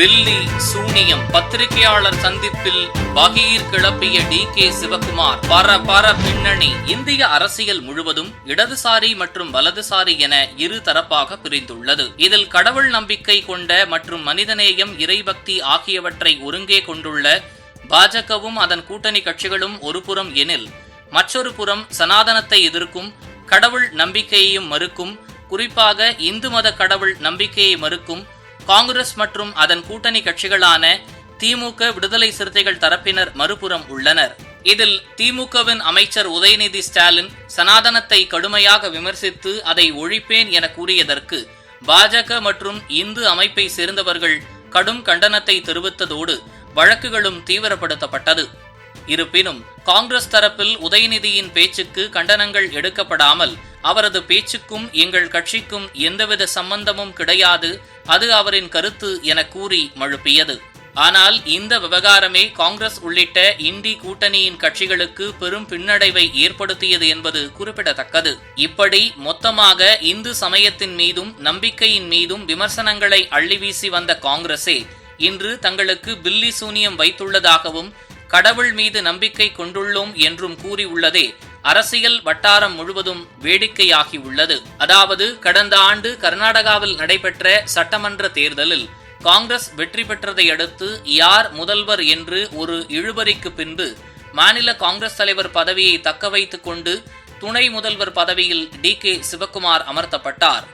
பில்லி சூனியம் பத்திரிகையாளர் சந்திப்பில் பகீர் கிளப்பிய டி கே சிவகுமார் பர பர பின்னணி இந்திய அரசியல் முழுவதும் இடதுசாரி மற்றும் வலதுசாரி என இரு தரப்பாக பிரிந்துள்ளது. இதில் கடவுள் நம்பிக்கை கொண்ட மற்றும் மனிதநேயம் இறைபக்தி ஆகியவற்றை ஒருங்கே கொண்டுள்ள பாஜகவும் அதன் கூட்டணி கட்சிகளும் ஒருபுறம் எனில் மற்றொரு புறம் சனாதனத்தை எதிர்க்கும் கடவுள் நம்பிக்கையையும் மறுக்கும். குறிப்பாக இந்து மத கடவுள் நம்பிக்கையை மறுக்கும் காங்கிரஸ் மற்றும் அதன் கூட்டணி கட்சிகளான திமுக விடுதலை சிறுத்தைகள் தரப்பினர் மறுபுறம் உள்ளனர். இதில் திமுகவின் அமைச்சர் உதயநிதி ஸ்டாலின் சனாதனத்தை கடுமையாக விமர்சித்து அதை ஒழிப்பேன் என கூறியதற்கு பாஜக மற்றும் இந்து அமைப்பை சேர்ந்தவர்கள் கடும் கண்டனத்தை தெரிவித்ததோடு வழக்குகளும் தீவிரப்படுத்தப்பட்டது. இருப்பினும் காங்கிரஸ் தரப்பில் உதயநிதியின் பேச்சுக்கு கண்டனங்கள் எடுக்கப்படாமல் அவரது பேச்சுக்கும் எங்கள் கட்சிக்கும் எந்தவித சம்பந்தமும் கிடையாது அது அவரின் கருத்து என கூறி மழுப்பியது. ஆனால் இந்த விவகாரமே காங்கிரஸ் உள்ளிட்ட இந்தி கூட்டணியின் கட்சிகளுக்கு பெரும் பின்னடைவை ஏற்படுத்தியது என்பது குறிப்பிடத்தக்கது. இப்படி மொத்தமாக இந்து சமயத்தின் மீதும் நம்பிக்கையின் மீதும் விமர்சனங்களை அள்ளி வீசி வந்த காங்கிரசே இன்று தங்களுக்கு பில்லி சூனியம் வைத்துள்ளதாகவும் கடவுள் மீது நம்பிக்கை கொண்டுள்ளோம் என்றும் கூறியுள்ளதே. அரசியல் வட்டாரம் முழுவதும் வேடிக்கையாகி உள்ளது. அதாவது கடந்த ஆண்டு கர்நாடகாவில் நடைபெற்ற சட்டமன்ற தேர்தலில் காங்கிரஸ் வெற்றி பெற்றதை அடுத்து யார் முதல்வர் என்று ஒரு இழுபறிக்கு பின்பு மாநில காங்கிரஸ் தலைவர் பதவியை தக்க வைத்துக் கொண்டு துணை முதல்வர் பதவியில் டி. கே. சிவக்குமார் அமர்த்தப்பட்டார்.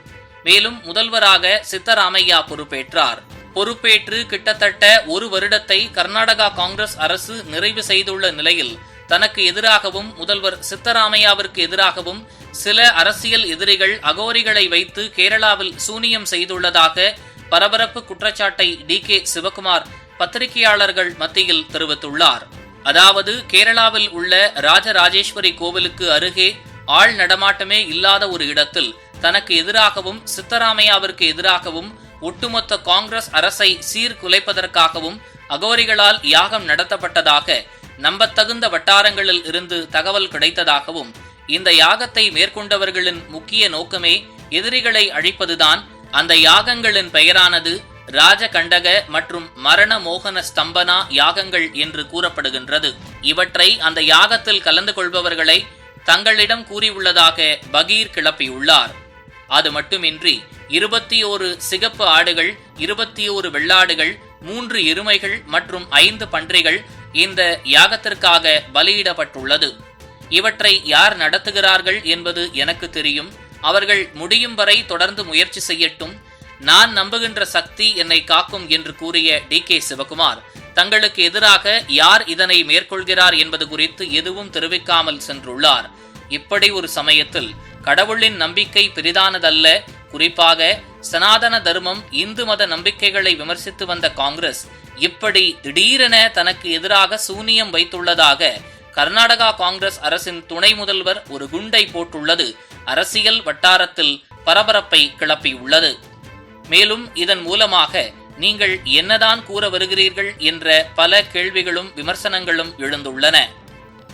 மேலும் முதல்வராக சித்தராமையா பொறுப்பேற்றார். பொறுப்பேற்று கிட்டத்தட்ட ஒரு வருடத்தை கர்நாடகா காங்கிரஸ் அரசு நிறைவு செய்துள்ள நிலையில் தனக்கு எதிராகவும் முதல்வர் சித்தராமையாவிற்கு எதிராகவும் சில அரசியல் எதிரிகள் அகோரிகளை வைத்து கேரளாவில் சூனியம் செய்துள்ளதாக பரபரப்பு குற்றச்சாட்டை டி. கே. சிவகுமார் பத்திரிகையாளர்கள் மத்தியில் தெரிவித்துள்ளார். அதாவது கேரளாவில் உள்ள ராஜராஜேஸ்வரி கோவிலுக்கு அருகே ஆள் நடமாட்டமே இல்லாத ஒரு இடத்தில் தனக்கு எதிராகவும் சித்தராமையாவிற்கு எதிராகவும் ஒட்டுமொத்த காங்கிரஸ் அரசை சீர்குலைப்பதற்காகவும் அகோரிகளால் யாகம் நடத்தப்பட்டதாக நம்பத்தகுந்த வட்டாரங்களில் இருந்து தகவல் கிடைத்ததாகவும் இந்த யாகத்தை மேற்கொண்டவர்களின் முக்கிய நோக்கமே எதிரிகளை அழிப்பதுதான். அந்த யாகங்களின் பெயரானது ராஜகண்டக மற்றும் மரண மோகன ஸ்தம்பனா யாகங்கள் என்று கூறப்படுகின்றது. இவற்றை அந்த யாகத்தில் கலந்து கொள்பவர்களை தங்களிடம் கூறியுள்ளதாக பகீர் கிளப்பியுள்ளார். அது மட்டுமின்றி இருபத்தி ஓரு சிகப்பு ஆடுகள் இருபத்தி ஓரு வெள்ளாடுகள் மூன்று எருமைகள் மற்றும் ஐந்து பன்றிகள் இந்த யாகத்திற்காக பலியிடப்பட்டுள்ளது. இவற்றை யார் நடத்துகிறார்கள் என்பது எனக்கு தெரியும். அவர்கள் முடியும் வரை தொடர்ந்து முயற்சி செய்யட்டும். நான் நம்புகின்ற சக்தி என்னை காக்கும் என்று கூறிய டி கே சிவகுமார் தங்களுக்கு எதிராக யார் இதனை மேற்கொள்கிறார் என்பது குறித்து எதுவும் தெரிவிக்காமல் சென்றுள்ளார். இப்படி ஒரு சமயத்தில் கடவுளின் நம்பிக்கை பெரிதானதல்ல. குறிப்பாக சனாதன தர்மம் இந்து மத நம்பிக்கைகளை விமர்சித்து வந்த காங்கிரஸ் இப்படி திடீரென தனக்கு எதிராக சூனியம் வைத்துள்ளதாக கர்நாடகா காங்கிரஸ் அரசின் துணை முதல்வர் ஒரு குண்டை போட்டுள்ளது. அரசியல் வட்டாரத்தில் பரபரப்பை கிளப்பியுள்ளது. மேலும் இதன் மூலமாக நீங்கள் என்னதான் கூற வருகிறீர்கள் என்ற பல கேள்விகளும் விமர்சனங்களும் எழுந்துள்ளன.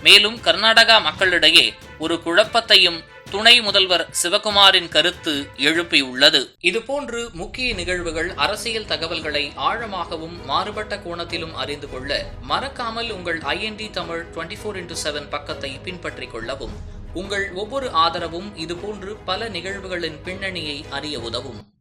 மேலும் கர்நாடகா மக்களிடையே ஒரு குழப்பத்தையும் துணை முதல்வர் சிவகுமாரின் கருத்து எழுப்பியுள்ளது. இதுபோன்று முக்கிய நிகழ்வுகள் அரசியல் தகவல்களை ஆழமாகவும் மாறுபட்ட கோணத்திலும் அறிந்து கொள்ள மறக்காமல் உங்கள் IND Tamil twenty four into seven பக்கத்தை பின்பற்றிக் கொள்ளவும். உங்கள் ஒவ்வொரு ஆதரவும் இதுபோன்று பல நிகழ்வுகளின் பின்னணியை அறிய உதவும்.